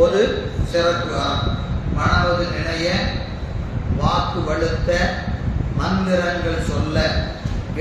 பொது சிறப்பு மனவது நினைய வாக்கு வலுத்த மந்திரங்கள் சொல்ல.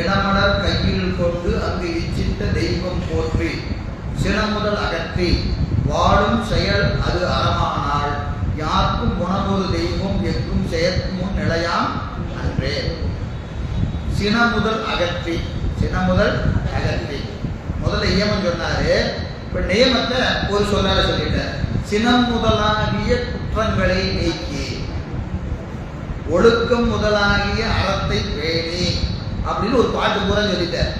இளமலர் கையில் கொண்டு அங்கு இச்சித்த தெய்வம் போற்றி. சினமுதல் அகற்றி வாழும் செயல் அது அறமானால். யாருக்கும் உணவொரு தெய்வம் எங்கும் செயற்கும் நிலையாம் அன்றே. சினமுதல் அகற்றி சினமுதல் அகற்றி. முதல்ல இயமம் சொன்னாரு இப்ப நியமத்தை ஒரு சொல்லால சொல்லிட்டார். சினம் முதலாகிய குற்றங்களை நீக்கி ஒழுக்கம் முதலாகிய அறத்தை பேணி அப்படின்னு ஒரு பாட்டு கூட சொல்லிட்டார்.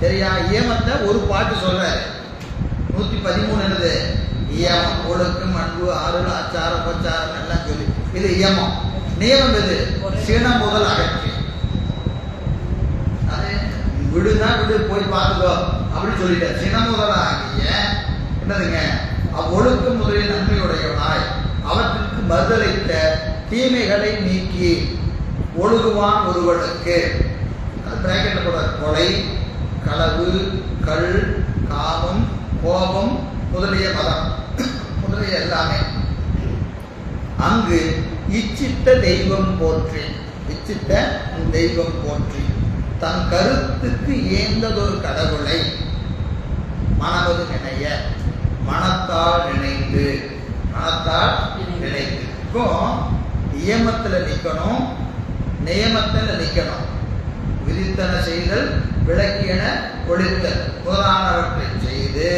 சரியா? ஏமத்தை ஒரு பாட்டு சொல்றாரு. நூத்தி பதிமூணு என்னது? இயமம் ஒழுக்கம் அன்பு ஆறுதல் ஆச்சாரம் உபச்சாரம் எல்லாம் சொல்லி. இது இயமம் நியமம் எது? சினம் முதல் அகற்றி. அது விடுனா விடு போய் பார்த்துக்கோ. அப்படின்னு சொல்லிட்டார் சினமுதலாகிய என்னதுங்க? அவ்வொழுக்கம் முதலில் நன்மையுடையவனாய் அவற்றுக்கு பதிலளித்த தீமைகளை நீக்கி ஒழுகுவான் ஒருவனுக்கு. அது கூட கொலை களவு கல் காமம் கோபம் முதலிய மதம். முதலிய எல்லாமே. அங்கு இச்சித்த தெய்வம் போற்றி இச்சித்த தெய்வம் போற்றி தன் கருத்துக்கு ஏந்ததொரு கடவுளை மனவது நினைய மனத்தால் நினைந்து மனத்தால் நினைந்து இப்போ நியமத்துல நிக்கணும் நியமத்துல நிக்கணும். விதித்தன செய்தல் விளக்கியன ஒழித்தல். முதலானவற்றை செய்து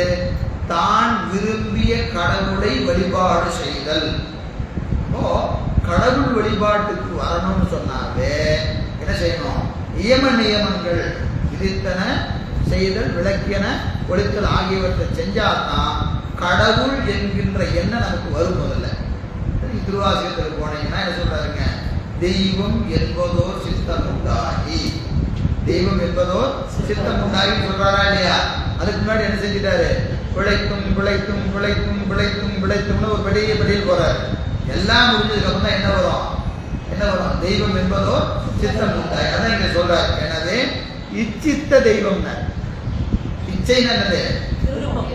தான் விரும்பிய கடவுளை வழிபாடு செய்தல். இப்போ கடவுள் வழிபாட்டுக்கு வரணும்னு சொன்னாவே என்ன செய்யணும்? நியம நியமங்கள். விதித்தன செய்தல் விளக்கியன ஒழித்தல் ஆகியவற்றை செஞ்சாதான் கடவுள் என்கின்ற எண்ணம் நமக்கு வரும் முதல்ல. சரி, திருவாசகத்தில் போனீங்கன்னா என்ன சொல்றாருங்க? தெய்வம் என்பதோர் சித்தம் உண்டாகி தெய்வம் என்பதோர் சித்தம் உண்டாகி சொல்றாரா இல்லையா? அதுக்கு முன்னாடி என்ன செஞ்சிட்டாரு? பிழைக்கும் பிழைக்கும் பிழைக்கும் பிழைக்கும் பிழைக்கும்னு ஒரு பெரிய படியில் போறாரு. எல்லாம் முடிஞ்சதுக்கு அப்புறம் தான் என்ன வரும்? என்ன வரும்? தெய்வம் என்பதோ சித்தம் உண்டாய் அதான் இங்க சொல்றாரு. எனவே இச்சித்த தெய்வம்னா இச்சைன்னா என்னது?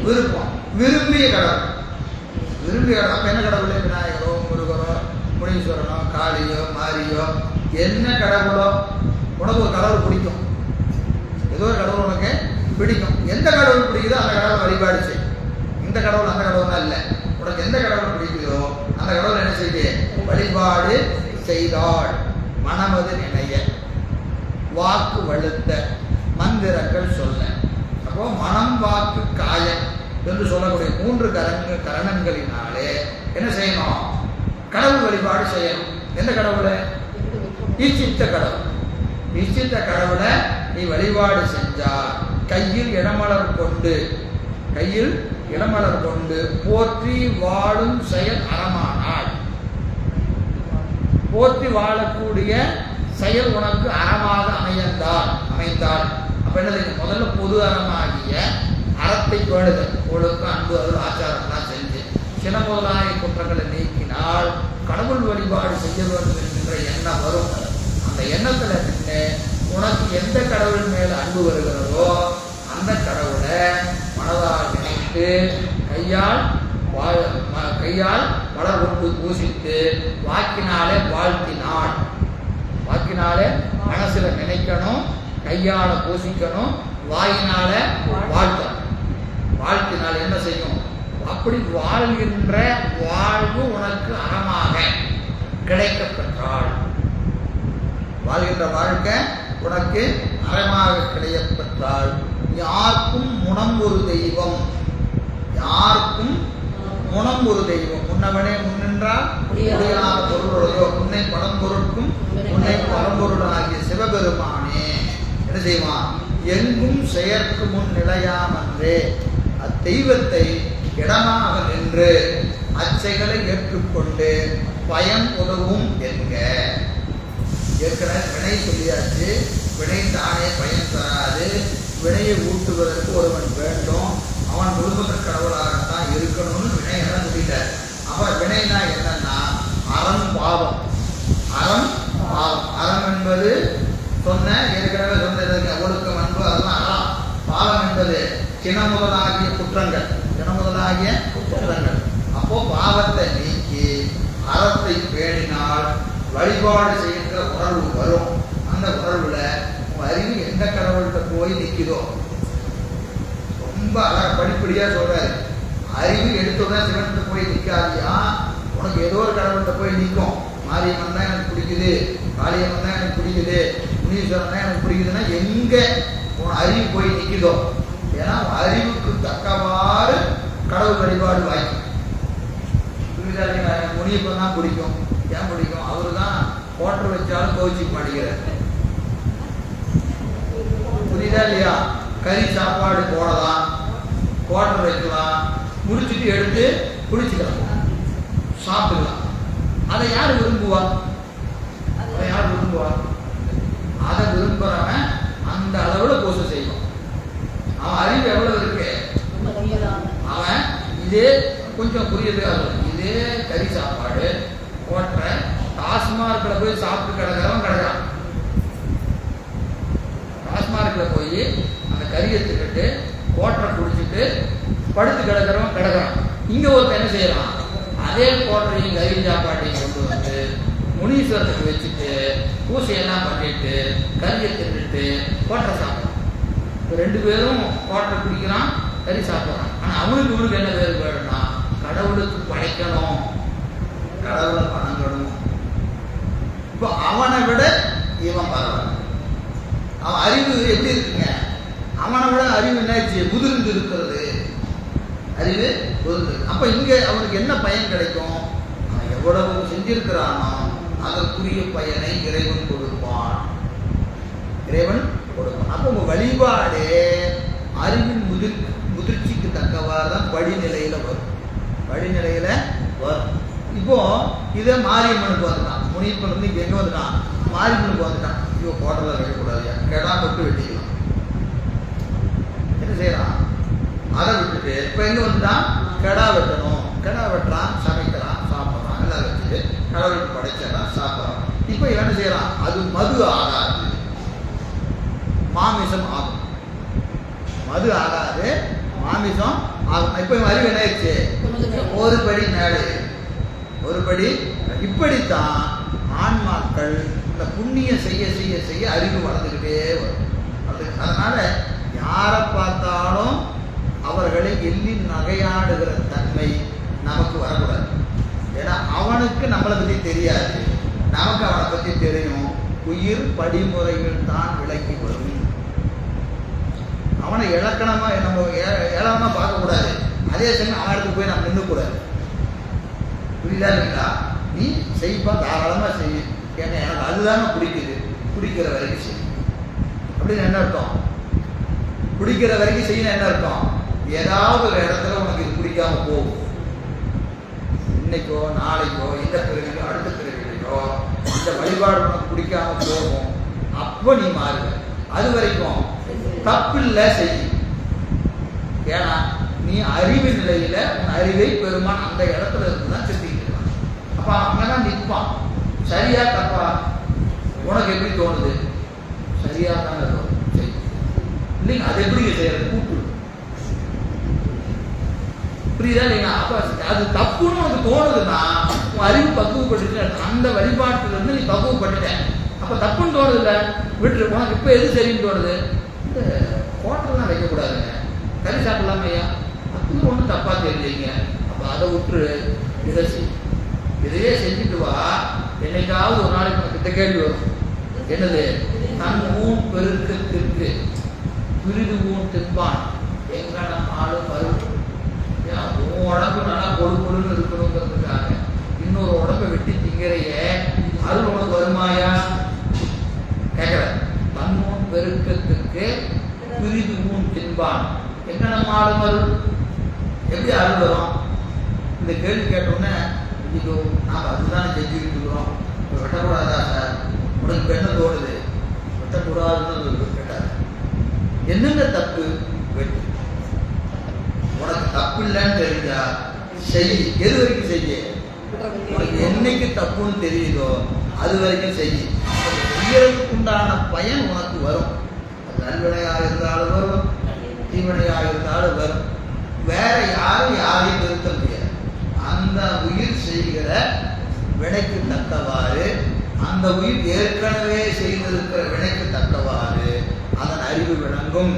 விருப்பம். விரும்பிய கடவுள். விரும்பிய கடவுள். என்ன கடவுள்? விநாயகரோ முருகரோ முனீஸ்வரனோ காளியோ மாரியோ என்ன கடவுளோ? உனக்கு ஒரு கடவுள் பிடிக்கும். ஏதோ ஒரு கடவுள் உனக்கு பிடிக்கும். எந்த கடவுள் பிடிக்குதோ அந்த கடவுள் வழிபாடு செய். இந்த கடவுள் அந்த கடவுள் இல்லை. உனக்கு எந்த கடவுள் பிடிக்குதோ அந்த கடவுள் என்ன செய்து? வழிபாடு செய்தாள். மனமது நினைய. வாக்கு வலுத்த மந்திரங்கள் சொல்ல. அப்போ மனம் வாக்கு காயம் என்று சொல்லக்கூடிய மூன்று கரங்க கரணங்களினாலே என்ன செய்யணும்? கடவுள் வழிபாடு செய்யணும். எந்த கடவுளை? ஈச்சித்த கடவுள். ஈச்சித்த கடவுளை நீ வழிபாடு செஞ்சா கையில் இடமலர் கொண்டு கையில் இடமலர் கொண்டு போற்றி வாழும் செயல் அறமானாள் போற்றி வாழக்கூடிய செயல் உனக்கு அறமாக அமையந்தால் அமைந்தால் அப்ப முதல்ல பொது அறமாகிய அறத்தை பேணுதல் ஒழுக்கம் அன்பு அது ஆச்சாரம்லாம் செஞ்சு சின முதலாய குற்றங்களை நீக்கினால் கடவுள் வழிபாடு செய்ய வேண்டும் என்கின்ற எண்ணம் வரும். அந்த எண்ணத்தில் நின்று உனக்கு எந்த கடவுள் மேலே அன்பு வருகிறதோ அந்த கடவுளை மனதால் நினைத்து கையால் வாழ் ம- கையால் மலர் கொண்டு பூசித்து வாக்கினாலே வாழ்த்தினாள். வாக்கினாலே மனசில் நினைக்கணும் கையால போஷிக்கணும் வாயினால வாழ்த்தணும். வாழ்த்தினால் என்ன செய்யும்? அப்படி வாழ்கின்ற வாழ்வு உனக்கு அறமாக கிடைக்கப்பெற்றாள். வாழ்கின்ற வாழ்க்கை உனக்கு அறமாக கிடைக்கப்பெற்றால் யாருக்கும் முனம் ஒரு தெய்வம். யாருக்கும் முனம் ஒரு தெய்வம். முன்னவனே முன்னின்றால் பொருளுடையோ உன்னை பழம்பொருட்கும் உன்னை பழம்பொருளாகிய சிவபெருமானே. செய்வான். எங்கும் செயற்கு முன் நிலையாமன்றே அத்தெய்வத்தை இடமாக நின்று அச்சைகளை ஏற்றுக்கொண்டு பயன் உதவும் என்க. ஏற்கனவே வினை சொல்லியாச்சு. வினை தானே பயன் தராது. வினையை ஊட்டுவதற்கு ஒருவன் வேண்டும். அவன் முழுமுதற் கடவுளாகத்தான் இருக்கும் வினையெல்லாம் சொல்லிட்டார் அப்புறம் வினைனா என்னன்னா அறம் பாவம் அறம் பாவம் அறம் என்பது சொன்ன ஏற்கனவே சொன்னது ஒழுக்கம் அன்பு அதெல்லாம் அறம் பாவம் முதலாகிய குற்றங்கள் சின முதலாகிய குற்றங்கள். அப்போ பாவத்தை நீக்கி அறத்தை பேணினால் வழிபாடு செய்கின்ற உணர்வு வரும். அந்த உணர்வுல உன் அறிவு எந்த கடவுள்கிட்ட போய் நிற்குதோ ரொம்ப அழக படிப்படியா சொல்றாரு. அறிவு எடுத்தவுடன் சிவன்கிட்ட போய் நிற்காதியா உனக்கு ஏதோ ஒரு கடவுள்கிட்ட போய் நிற்கும் மாரியம்மன் தான் எனக்கு பிடிக்குது காளியம்மன் தான் எனக்கு பிடிக்குது முனீஸ்வரன் தான் எனக்கு பிடிக்குதுன்னா எங்க உன் அறிவு போய் நிற்குதோ ஏன்னா அறிவுக்கு தக்கவாறு கடவுள் வழிபாடு வாய்க்கும். முனியப்பன் தான் பிடிக்கும். ஏன் பிடிக்கும்? அவரு தான் கோட்டர் வச்சாலும் கோச்சிக்க மாட்டேங்கிறார். புரியுதா இல்லையா? கறி சாப்பாடு போடலாம் குவார்டர் வைக்கலாம் முடிச்சுட்டு எடுத்து குடிச்சுக்கலாம். சாப்பிடலாம். அதை யார் விரும்புவா அதை யார் விரும்புவா அதை விரும்புறவன் அந்த அளவுல பூசை செய்வான் அவன் அறிவு எவ்வளவு இருக்கு அவன் இதே கொஞ்சம் புரியுது இதே கறி சாப்பாடு. போட்ட டாஸ்மார்க்கில் போய் சாப்பிட்டு கிடக்கிறவன் கிடக்கிறான். டாஸ்மார்க்கில் போய் அந்த கறியை தின்னுட்டு கோட்டரை குடிச்சிட்டு படுத்து கிடக்கிறவன் கிடக்கிறான். இங்க ஒருத்தன் என்ன செய்யலாம் அதே கோட்டரையும் கறி சாப்பாட்டையும் கொண்டு வந்து முனீஸ்வரத்துக்கு வச்சுட்டு பூசையெல்லாம் பண்ணிட்டு கறியை தின்னுட்டு கோட்டரை சாப்பிட்றான். இப்போ ரெண்டு பேரும் கோட்டரை குடிக்கிறான். கறி சாப்பிட்றான் ஆனால் அவனுக்கு இவனுக்கு என்ன வேறுபாடுனா கடவுளுக்கு படைக்கணும் கடவுளை பணங்கணும் இப்போ அவனை விட இவன் பரவாயில்ல. அவன் அறிவு எப்படி இருக்குங்க? அவனை விட அறிவு என்னாச்சு முதிர்ந்து இருக்கிறது. அறிவு முதிர்ந்து. அப்ப இங்கே அவனுக்கு என்ன பயன் கிடைக்கும்? அவன் எவ்வளவு செஞ்சிருக்கிறானோ அதற்குரிய பயனை இறைவன் கொடுப்பான். இறைவன் கொடுப்பான். அப்போ உங்கள் வழிபாடு தக்கவாறு தான் படிநிலையில வரும். படிநிலையில வரும். இப்போ இதை மாரியம்மனுக்கு வந்துட்டான். முனியப்பன் வந்து இங்க எங்க வந்துட்டான்? மாரியம்மனுக்கு வந்துட்டான். ஐயோ கோட்டல வைக்கக்கூடாது கெடா தொட்டு வெட்டிக்கலாம் என்ன செய்யறான் அதை விட்டுட்டு இப்ப எங்க வந்துட்டான்? கெடா வெட்டணும். கெடா வெட்டுறான் சமைக்கிறான் சாப்பிட்றான் எல்லாம் வச்சுட்டு கடவுளுக்கு படைச்சிடறான் சாப்பிட்றான். இப்போ என்ன செய்யறான்? அது மது ஆகாது. மாமிசம் ஆகும். மது ஆகாது. மாமிசம் ஆகும் இப்போ அறிவு என்ன ஆயிடுச்சு ஒரு படி மேலே. ஒரு படி இப்படித்தான் ஆன்மாக்கள் இந்த புண்ணியம் செய்ய செய்ய செய்ய அறிவு வளர்ந்துக்கிட்டே வரும். அது அதனால யாரை பார்த்தாலும் அவர்களை எள்ளி நகையாடுகிற தன்மை நமக்கு வரக்கூடாது. ஏன்னா அவனுக்கு நம்மளை பற்றி தெரியாது. நமக்கு அவனை பற்றி தெரியும். உயிர் படிமுறைகள் தான் விலக்கி வரும். இலக்கணமாக நம்ம ஏ- பார்க்கக்கூடாது அதே சமயம் அவன் இடத்துக்கு போய் நம்ம நின்றுக்கூடாது புரியுதா இல்லைங்களா? நீ செய்ப்பா தாராளமா செய். ஏன்னா எனக்கு அதுதானே பிடிக்குது. பிடிக்கிற வரைக்கும் செய். அப்படின்னு என்ன அர்த்தம்? பிடிக்கிற வரைக்கும் செய்யணும் என்ன அர்த்தம்? ஏதாவது ஒரு இடத்துல உனக்கு இது பிடிக்காம போகும். இன்னைக்கோ நாளைக்கோ இந்த பிறவிலையோ அடுத்த பிறவிலையோ இந்த வழிபாடு உனக்கு பிடிக்காம போகும். அப்போ நீ மாறுவ. அது வரைக்கும் தப்பில்ல செய். ஏன்னா நீ அறிவு நிலையில உன் அறிவை பெருமான் அந்த இடத்துல இருந்து தான் சிந்திக்கிறான் அப்ப அங்கதான் நிற்பான். சரியா தப்பா? உனக்கு எப்படி தோணுது? சரியா தானே தோணும் சரி இல்லைங்க அது எப்படி செய்யறது? கூட்டு புரியுதா இல்லைங்க அப்ப அது தப்புன்னு உனக்கு தோணுதுன்னா உன் அறிவு பக்குவப்பட்டு அந்த வழிபாட்டுல இருந்து நீ பக்குவப்பட்டுட்ட. அப்ப தப்புன்னு தோணுது இல்ல விட்டுரு. உனக்கு இப்ப எது சரின்னு தோணுது? இந்த ஹோட்டல்லாம் வைக்கக்கூடாதுங்க. கறி சாப்பிடலாமையா ஐயா? அது ஒன்றும் தப்பாக தெரியலீங்க அப்போ அதை விட்டுரு இதை இதையே செஞ்சுட்டு வா. என்னைக்காவது ஒரு நாளைக்கு உனக்கு இந்த கேள்வி வரும். என்னது? தன் ஊன் பெருக்கத்திற்கு பிரிது ஊன் தின்பான். எங்க நம்ம ஆளும் வரும். ஏன் உன் உடம்பு நல்லா கொழு கொழுன்னு இருக்கணுங்கிறதுக்காக இன்னொரு உடம்பை வெட்டி திங்கிறைய. அது உனக்கு வருமாயா கேட்கற தன்னூன் பெருக்கத்துக்கு பிரிது ஊன் தின்பான் எங்க நம்ம எப்படி அருள் வரும் இந்த கேள்வி கேட்டோன்னே ஐயோ நாம் அதுதான் செஞ்சுக்கிட்டு இருக்கிறோம் இப்போ வெட்டக்கூடாதா சார்? உனக்கு என்ன தோணுது வெட்டக்கூடாதுன்னு கேட்டார். என்னென்ன தப்பு? வெட்டு. உனக்கு தப்பு இல்லைன்னு தெரிஞ்சா செய். எது வரைக்கும் செய்ய உனக்கு என்னைக்கு தப்புன்னு தெரியுதோ அது வரைக்கும் செய். செய்யறதுக்கு உண்டான பயன் உனக்கு வரும். நல்வினையாக இருந்தாலும் வரும் தீவினையாக இருந்தாலும் வரும் வேற யாரும் யாரையும் நிறுத்த முடியாது. அந்த உயிர் செய்கிற வினைக்கு தக்கவாறு அந்த உயிர் ஏற்கனவே செய்திருக்கிற வினைக்கு தக்கவாறு அதன் அறிவு விளங்கும்.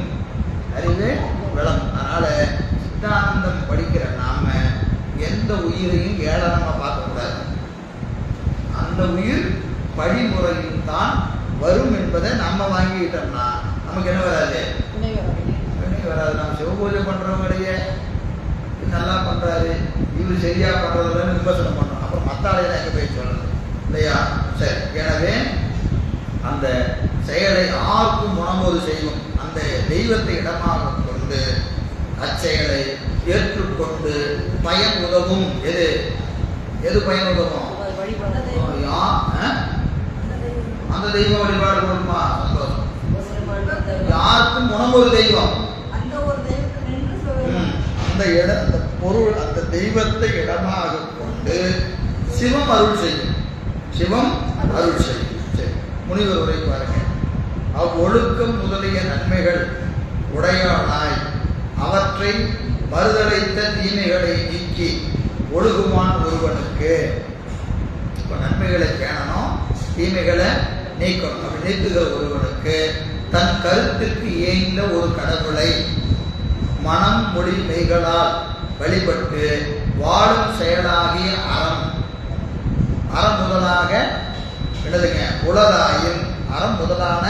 அறிவு விளங்கும். அதனால சித்தானந்தம் படிக்கிற நாம எந்த உயிரையும் ஏளனமா பார்க்கக்கூடாது அந்த உயிர் வழிமுறையும் தான் வரும் என்பதை நம்ம வாங்கிக்கிட்டோம்னா நமக்கு என்ன வராது? வினை வராது. நம்ம சிவபூஜை பண்றவங்களையே இது நல்லா பண்றாரு. இவர் சரியா பண்றதுலன்னு விமர்சனம் பண்றோம் அப்புறம் ஆளையெல்லாம் எங்க போய் சொல்லணும்? இல்லையா? சரி. எனவே அந்த செயலை ஆர்க்கும் உணர்வோடு செய்யும். அந்த தெய்வத்தை இடமாக கொண்டு அச்செயலை ஏற்றுக்கொண்டு பயன் உதவும். எது? எது பயன் உதவும்? அந்த தெய்வ வழிபாடு கொடுமா யாருக்கும் உணவு தெய்வம். ம். அந்த இட அந்த பொருள் அந்த தெய்வத்தை இடமாக கொண்டு சிவம் அருள் செய்யும். சிவம் அருள் செய்யும். சரி முனிவர் உரை பாருங்க. அவ்வொழுக்கம் முதலிய நன்மைகள் உடையானாய். அவற்றை மறுதலைத்த தீமைகளை நீக்கி ஒழுகுமான் ஒருவனுக்கு. இப்போ நன்மைகளை பேணணும் தீமைகளை நீக்கணும். அப்படி நீக்குகிற ஒருவனுக்கு தன் கருத்துக்கு ஏந்த ஒரு கடவுளை மனம் மொழி மெய்களால் வழிபட்டு வாழும் செயலாகிய அறம். அறம் முதலாக எழுதுங்க உலதாயும் அறம் முதலான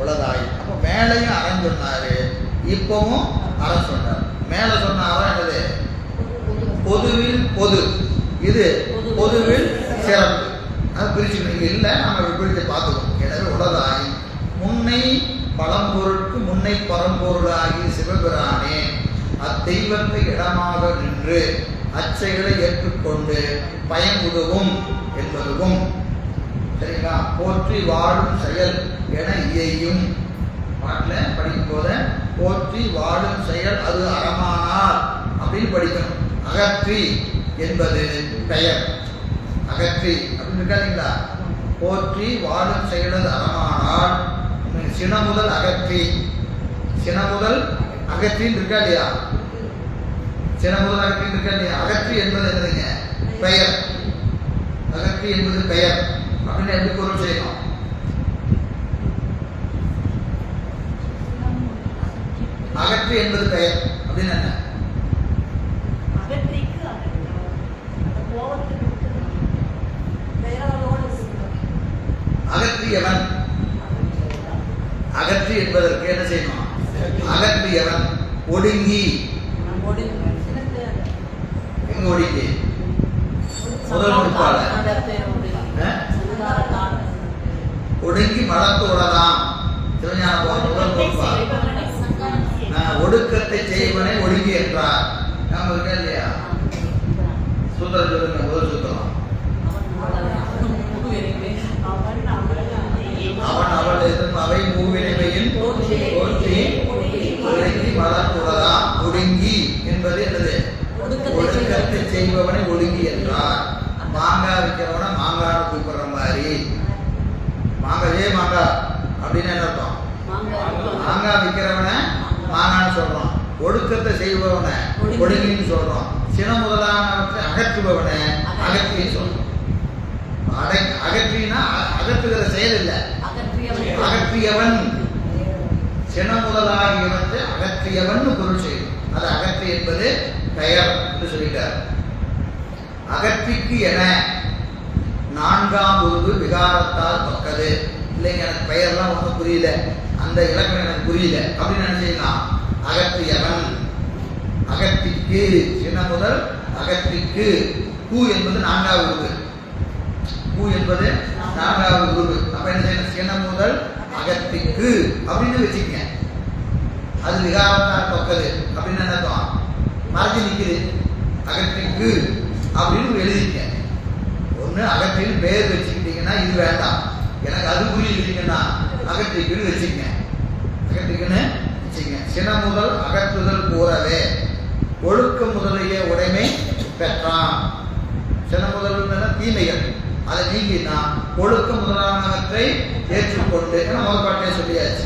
உலதாயும் அப்போ மேலையும் அறம் சொன்னாரு இப்பவும் அறம் சொன்னார். மேலே சொன்ன அறம் என்னது? பொதுவில் பொது. இது பொதுவில் சிறப்பு. அது பிரிச்சுக்கணும் இல்லை நம்ம விபரீத்தை பார்த்துக்கணும். எனவே உலகாய் முன்னை பழம்பொருட்கு முன்னை பரம்பொருளாகிய சிவபிரானே அத்தெய்வத்தை இடமாக நின்று அச்செயலை ஏற்றுக்கொண்டு பயனுதவும் என்பதுவும். சரிங்களா? போற்றி வாழும் செயல் என இயையும். பாட்டில் படிக்கும் போது போற்றி வாழும் செயல் அது அறமானால் அப்படின்னு படிக்கணும். அகற்றி என்பது பெயர். அகற்றி அப்படின்னு இருக்கா இல்லைங்களா? போற்றி வாழும் அது அறமானால் சின முதல் அகற்றி சின முதல் அகற்றின்னு இருக்கா இல்லையா? சின முதல் அகற்றின்னு இருக்கா இல்லையா? அகற்றி என்பது என்னதுங்க? பெயர். அகற்றி என்பது பெயர். அப்படின்னு எப்படி பொருள் செய்யணும்? அகற்றி என்பது பெயர். அப்படின்னு என்ன? அகற்றியவன் அகற்றி என்பதற்கு என்ன செய்யணும்? அகற்றியவன் ஒடுங்கி. எங்க ஒடுங்கி? முதல் ஒடுங்கி. மலத்தோடலாம் போகர் முதல் நான் ஒடுக்கத்தை செய்வனை ஒடுங்கி என்றார். நாம இருக்கா இல்லையா? சூத்திரம். சொல்லுங்க முதல் சூத்திரம். அவன் அவள் அவை மூவினைமையின் தோன்றி ஒடுங்கி மலத்தோடலாம் ஒடுங்கி என்பது என்னது? ஒடுக்கத்தை செய்பவனை. ஒடுங்கி என்றார். மாங்காய் விற்கிறவனை மாங்கான்னு கூப்பிடுற மாதிரி. மாங்காய் ஏ மாங்காய்? அப்படின்னு என்ன அர்த்தம்? மாங்காய் விற்கிறவனை மாங்கான்னு சொல்றோம். ஒடுக்கத்தை செய்பவனை ஒடுங்கி. ஒடுங்கின்னு சொல்றோம். சின முதலானவற்றை அகற்றுபவனை அகற்றின்னு சொல்றோம். அடை அகற்றினா அகற்றுகிற செயல் இல்லை. அகற்றியவன். சின முதலாகியவற்றை அகற்றியவன் பொருள் செய்யும். அது அகற்றி என்பது பெயர் என்று சொல்லிட்டார். அகற்றிக்கு என நான்காம் உருவு விகாரத்தால் பக்கது. இல்லைங்க எனக்கு பெயர்லாம் ஒன்றும் புரியல. அந்த இலக்கணம் எனக்கு புரியல. அப்படின்னு நினைச்சீங்கன்னா செய்யலாம் அகற்றியவன் அகத்திக்கு சின்ன முதல்? அகத்திக்கு பூ என்பது நான்காவது உருவு பூ என்பது நான்காவது உருவு அப்ப என்ன செய்யணும்? சின்ன முதல்? அகத்திக்கு அப்படின்னு வச்சுக்கங்க. அது விகாரத்தார் பக்கது அப்படின்னு என்ன மறைஞ்சு நிற்குது அகற்றிக்கு அப்படின்னு எழுதிக்க ஒன்று அகற்றின்னு பெயர் வச்சுக்கிட்டீங்கன்னா இது வேண்டாம். எனக்கு அது புரியுதுங்கன்னா அகற்றிக்குன்னு வச்சுங்க அகற்றிக்குன்னு வச்சுங்க சின முதல் அகற்றுதல் கூறவே. ஒழுக்க முதலிய உடைமை பெற்றான். சின்ன முதல் தீமைகள். அதை நீங்கினா ஒழுக்க முதலானவற்றை ஏற்றுக்கொண்டு ஏன்னா முதல் பாட்டே சொல்லியாச்சு.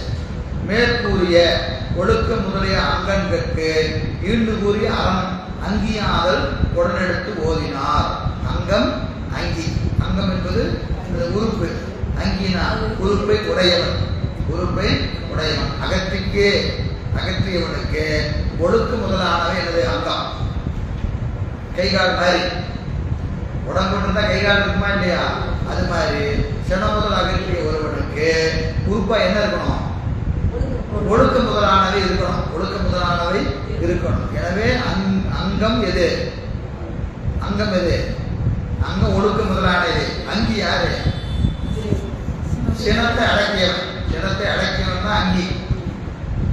மேற்கூறிய ஒழுக்க முதலிய அங்கன்கட்கு ஈண்டு கூறிய அறம் அங்கியாதல் உடனெடுத்து ஓதினார். அங்கம் அங்கி. அங்கம் என்பது உறுப்பு. அங்கினார் உறுப்பை உடையவன். உறுப்பை உடையவன். அகற்றிக்கு. அகற்றியவனுக்கு ஒழுக்கு முதலானவை எனது அங்கம். கை கால் மாதிரி. உடம்பு இருந்தால் கை கால் இருக்குமா இல்லையா? அது மாதிரி. சின முதல் அகற்றிய ஒருவனுக்கு உறுப்பா என்ன இருக்கணும்? ஒழுக்க முதலானவை இருக்கணும். ஒழுக்க முதலானவை இருக்கணும். எனவே அங் அங்கம் எது? அங்கம் எது? அங்கம் ஒழுக்க முதலானது அங்கி யாரு? சினத்தை அடக்கியவன். சினத்தை அடக்கியவன் தான் அங்கி.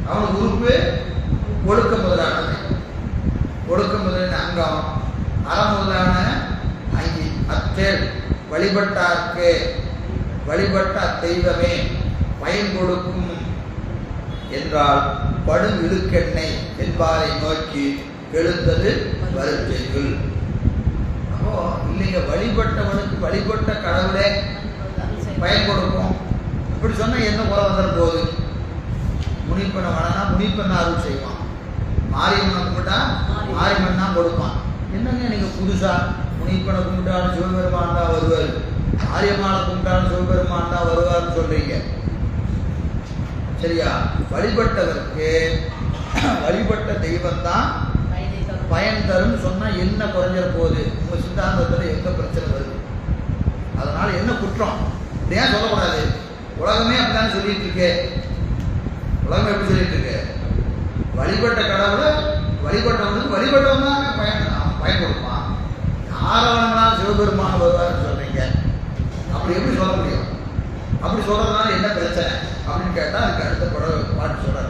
அவனுக்கு உறுப்பு ஒழுக்க முதலானது. ஒழுக்க முதலின் அங்கம் அறம் முதலான அங்கி. அத்தேல் வழிபட்டார்க்கு. வழிபட்ட அத்தெய்வமே பயன் கொடுக்கும் என்றால் படு இழுக்கெண்ணெய் என்பாரை நோக்கி எழுந்தது வருத்தைகள் அப்போ இல்லைங்க வழிபட்டவனுக்கு வழிபட்ட கடவுளே பயன் கொடுக்கும் இப்படி சொன்னால் என்ன குறை வந்துட போகுது? முனிப்பனை வளனா முனிப்பன் அருள் செய்வான். மாரியம்மனை கும்பிட்டா மாரியம்மன் தான் கொடுப்பான். என்னங்க நீங்கள் புதுசா முனிப்பனை கும்பிட்டாலும் சிவபெருமான் தான் வருவார்? மாரியம்மாவை கும்பிட்டாலும் சிவபெருமான் தான் வருவார்னு சொல்றீங்க. சரியா? வழிபட்டதற்கு வழிபட்ட தெய்வம் தான் பயன் தரும் சொன்னா என்ன குறைஞ்சிட போகுது? உங்க சித்தாந்தத்துல எந்த பிரச்சனை வருது? அதனால என்ன குற்றம்? ஏன் சொல்லக்கூடாது? உலகமே அப்படிதான் சொல்லிட்டு இருக்கு. உலகம் எப்படி சொல்லிட்டு இருக்கு? வழிபட்ட கடவுளை வழிபட்டவனுக்கு வழிபட்டவன் தான் பயன் பயன் கொடுப்பான். யாரவனா சிவபெருமான வருவார்னு சொல்றீங்க. அப்படி எப்படி சொல்ல முடியும்? அப்படி சொல்றதுனால என்ன பிரச்சனை? அப்படின்னு கேட்டால் அதுக்கு அடுத்த படம் பாட்டு சொல்கிறார்